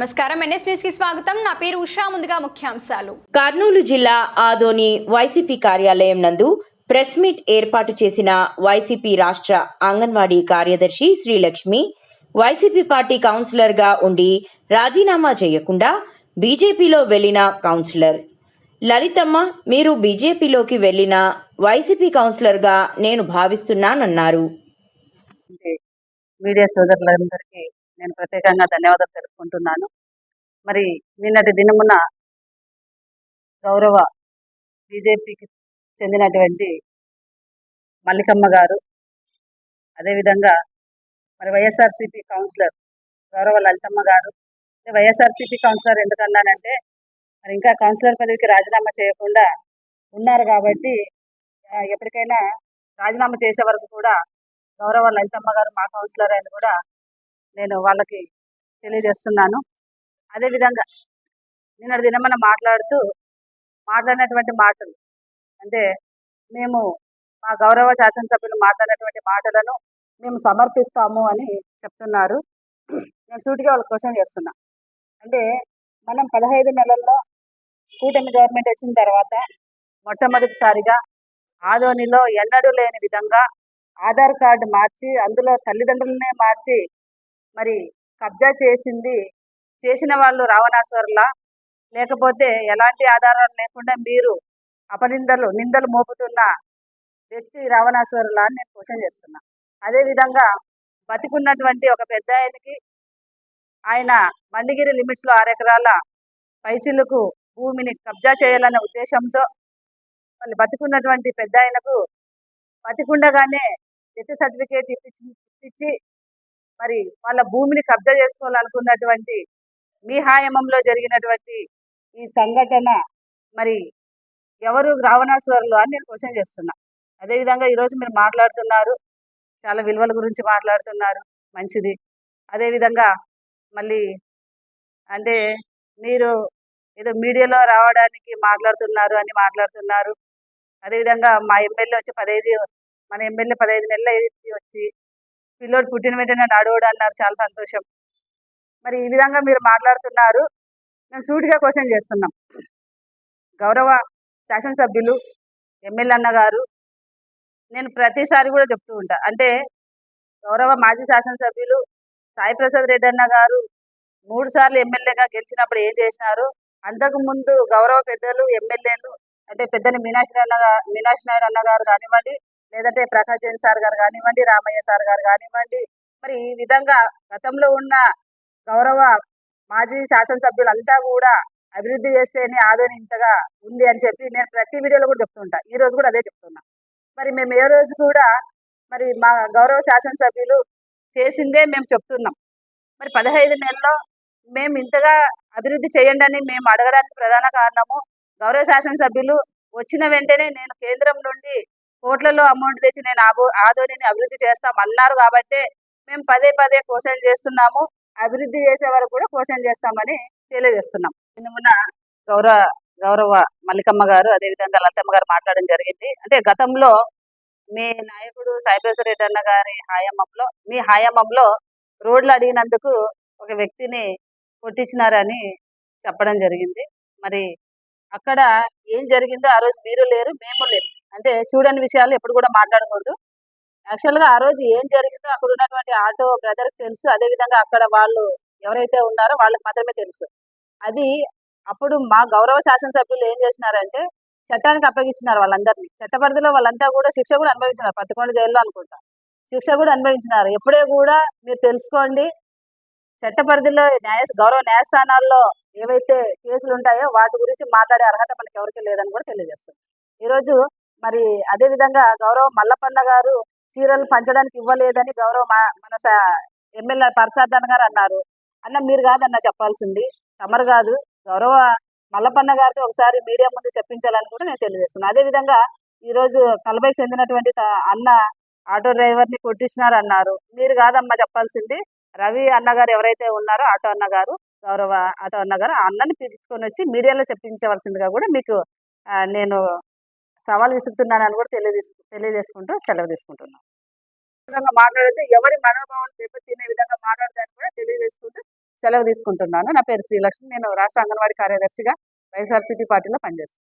నమస్కారం. ఎన్ఎస్ న్యూస్కి స్వాగతం. నా పేరు ఉషా. ముందుగా ముఖ్యాంశాలు. కర్నూలు జిల్లా ఆదోని వైసీపీ కార్యాలయం నందు ప్రెస్ మీట్ ఏర్పాటు చేసిన వైసీపీ రాష్ట్ర అంగన్వాడీ కార్యదర్శి శ్రీలక్ష్మి వైసీపీ పార్టీ కౌన్సిలర్గా ఉండి రాజీనామా చేయకుండా బీజేపీలో వెళ్ళిన కౌన్సిలర్. లలితమ్మ మీరు బీజేపీలోకి వెళ్ళిన వైసీపీ కౌన్సిలర్గా నేను భావిస్తున్నానన్నారు. మీడియా సోదరులందరికీ నేను ప్రత్యేకంగా ధన్యవాదాలు తెలుపుకుంటున్నాను. మరి నిన్నటి దినమున గౌరవ బీజేపీకి చెందినటువంటి మల్లికమ్మ గారు అదేవిధంగా మరి వైఎస్ఆర్సీపీ కౌన్సిలర్ గౌరవ లలితమ్మ గారు వైఎస్ఆర్సీపీ కౌన్సిలర్ ఎందుకన్నానంటే మరి ఇంకా కౌన్సిలర్ పదవికి రాజీనామా చేయకుండా ఉన్నారు కాబట్టి ఎప్పటికైనా రాజీనామా చేసే వరకు కూడా గౌరవ లలితమ్మ గారు మా కౌన్సిలర్ అని కూడా నేను వాళ్ళకి తెలియజేస్తున్నాను. అదేవిధంగా నిన్నటి దినమన మాట్లాడుతూ మాట్లాడినటువంటి మాటలు అంటే మేము మా గౌరవ శాసనసభ్యులు మాట్లాడినటువంటి మాటలను మేము సమర్పిస్తాము అని చెప్తున్నారు. నేను సూటిగా వాళ్ళ క్వశ్చన్ చేస్తున్నా. అంటే మనం పదహైదు నెలల్లో కూటమి గవర్నమెంట్ వచ్చిన తర్వాత మొట్టమొదటిసారిగా ఆదోనిలో ఎన్నడూ లేని విధంగా ఆధార్ కార్డు మార్చి అందులో తల్లిదండ్రులనే మార్చి మరి కబ్జా చేసింది చేసిన వాళ్ళు రావణాసురులా? లేకపోతే ఎలాంటి ఆధారాలు లేకుండా మీరు అపనిందలు నిందలు మోపుతున్న వ్యక్తి రావణాసురులా అని నేను క్వశ్చన్ చేస్తున్నా. అదేవిధంగా బతికున్నటువంటి ఒక పెద్ద ఆయనకి ఆయన మండిగిరి లిమిట్స్లో ఆరు ఎకరాల పైచిలకు భూమిని కబ్జా చేయాలనే ఉద్దేశంతో వాళ్ళు బతికున్నటువంటి పెద్ద ఆయనకు బతికుండగానే డెత్ సర్టిఫికేట్ ఇప్పించి ఇప్పించి మరి వాళ్ళ భూమిని కబ్జా చేసుకోవాలనుకున్నటువంటి మీ హాయమంలో జరిగినటువంటి ఈ సంఘటన మరి ఎవరు రావణాశ్వరులు అని నేను క్వశ్చన్ చేస్తున్నా. అదేవిధంగా ఈరోజు మీరు మాట్లాడుతున్నారు చాలా విలువల గురించి మాట్లాడుతున్నారు మంచిది. అదేవిధంగా మళ్ళీ అంటే మీరు ఏదో మీడియాలో రావడానికి మాట్లాడుతున్నారు అని మాట్లాడుతున్నారు. అదేవిధంగా మా ఎమ్మెల్యే వచ్చి పదహైదు మన ఎమ్మెల్యే పదహైదు నెలలు వచ్చి పిల్లోడు పుట్టిన వెంటనే నడవడు అన్నారు చాలా సంతోషం. మరి ఈ విధంగా మీరు మాట్లాడుతున్నారు. మేము సూటిగా క్వశ్చన్ చేస్తున్నాం. గౌరవ శాసనసభ్యులు ఎమ్మెల్యే అన్న గారు నేను ప్రతిసారి కూడా చెప్తూ ఉంటా. అంటే గౌరవ మాజీ శాసనసభ్యులు సాయి ప్రసాద్ రెడ్డి అన్న గారు మూడు సార్లు ఎమ్మెల్యేగా గెలిచినప్పుడు ఏం చేసినారు? అంతకు ముందు గౌరవ పెద్దలు ఎమ్మెల్యేలు అంటే పెద్దని మీనాక్షి అన్న మీనాక్షి నాయుడు అన్న గారు కానివ్వండి లేదంటే ప్రకాష్ జైన్ సార్ గారు కానివ్వండి రామయ్య సార్ గారు కానివ్వండి మరి ఈ విధంగా గతంలో ఉన్న గౌరవ మాజీ శాసనసభ్యులంతా కూడా అభివృద్ధి చేస్తేనే ఆదోని ఇంతగా ఉంది అని చెప్పి నేను ప్రతి వీడియోలో కూడా చెప్తుంటా ఈ రోజు కూడా అదే చెప్తున్నా. మరి మేము ఏ రోజు కూడా మరి మా గౌరవ శాసనసభ్యులు చేసిందే మేము చెప్తున్నాం. మరి పదహైదు నెలల్లో మేము ఇంతగా అభివృద్ధి చేయండి అని మేము అడగడానికి ప్రధాన కారణము గౌరవ శాసనసభ్యులు వచ్చిన వెంటనే నేను కేంద్రం నుండి కోట్లలో అమౌంట్ తెచ్చి నేను ఆబో ఆదోనిని అభివృద్ధి చేస్తాం అన్నారు కాబట్టి మేము పదే పదే క్వశ్చన్ చేస్తున్నాము. అభివృద్ధి చేసే వరకు కూడా క్వశ్చన్ చేస్తామని తెలియజేస్తున్నాం. నిన్న గౌరవ గౌరవ మల్లికమ్మ గారు అదేవిధంగా లలితమ్మ గారు మాట్లాడడం జరిగింది. అంటే గతంలో మీ నాయకుడు సాయిప్రసాద్ రెడ్డి అన్న గారి హాయామంలో మీ హాయమంలో రోడ్లు అడిగినందుకు ఒక వ్యక్తిని కొట్టించినారని చెప్పడం జరిగింది. మరి అక్కడ ఏం జరిగిందో ఆ రోజు మీరు లేరు మేము లేరు అంటే చూడని విషయాలు ఎప్పుడు కూడా మాట్లాడకూడదు. యాక్చువల్గా ఆ రోజు ఏం జరిగిందో అక్కడ ఉన్నటువంటి ఆటో బ్రదర్ తెలుసు. అదే విధంగా అక్కడ వాళ్ళు ఎవరైతే ఉన్నారో వాళ్ళకి మాత్రమే తెలుసు. అది అప్పుడు మా గౌరవ శాసనసభ్యులు ఏం చేసినారంటే చట్టానికి అప్పగించినారు వాళ్ళందరినీ. చట్ట పరిధిలో వాళ్ళంతా కూడా శిక్ష కూడా అనుభవించినారు. పత్తికొండ జైల్లో అనుకుంటా. శిక్ష కూడా అనుభవించినారు. ఎప్పుడే కూడా మీరు తెలుసుకోండి. చట్ట పరిధిలో న్యాయ గౌరవ న్యాయస్థానాల్లో ఏవైతే కేసులు ఉంటాయో వాటి గురించి మాట్లాడే అర్హత మనకి ఎవరికి లేదని కూడా తెలియజేస్తుంది. ఈరోజు మరి అదే విధంగా గౌరవ మల్లపన్న గారు చీరలు పంచడానికి ఇవ్వలేదని గౌరవ మా- మన స- ఎమ్మెల్యే పరసార్థన్ గారు అన్నారు. అన్న మీరు కాదన్న చెప్పాల్సింది. తమరు కాదు. గౌరవ మల్లపన్న గారితో ఒకసారి మీడియా ముందు చెప్పించాలని కూడా నేను తెలియజేస్తున్నాను అదే విధంగా ఈ రోజు కలబైకి చెందినటువంటి త- అన్న ఆటో డ్రైవర్ని కొట్టించినారు అన్నారు. మీరు కాదమ్మా చెప్పాల్సింది. రవి అన్నగారు ఎవరైతే ఉన్నారో ఆటో అన్నగారు గౌరవ ఆటో అన్నగారు ఆ అన్నని పిలుచుకొని వచ్చి మీడియాలో చెప్పించవలసిందిగా కూడా మీకు నేను సవాల్ విసురుతున్నానని కూడా తెలియజేసు తెలియజేసుకుంటూ సెలవు తీసుకుంటున్నాను విధంగా మాట్లాడితే ఎవరి మనోభావాలు దెబ్బతినే విధంగా మాట్లాడదని కూడా తెలియజేసుకుంటూ సెలవు తీసుకుంటున్నాను. నా పేరు శ్రీలక్ష్మి నేను రాష్ట్ర అంగన్వాడీ కార్యదర్శిగా వైఎస్ఆర్సీపీ పార్టీలో పనిచేస్తాను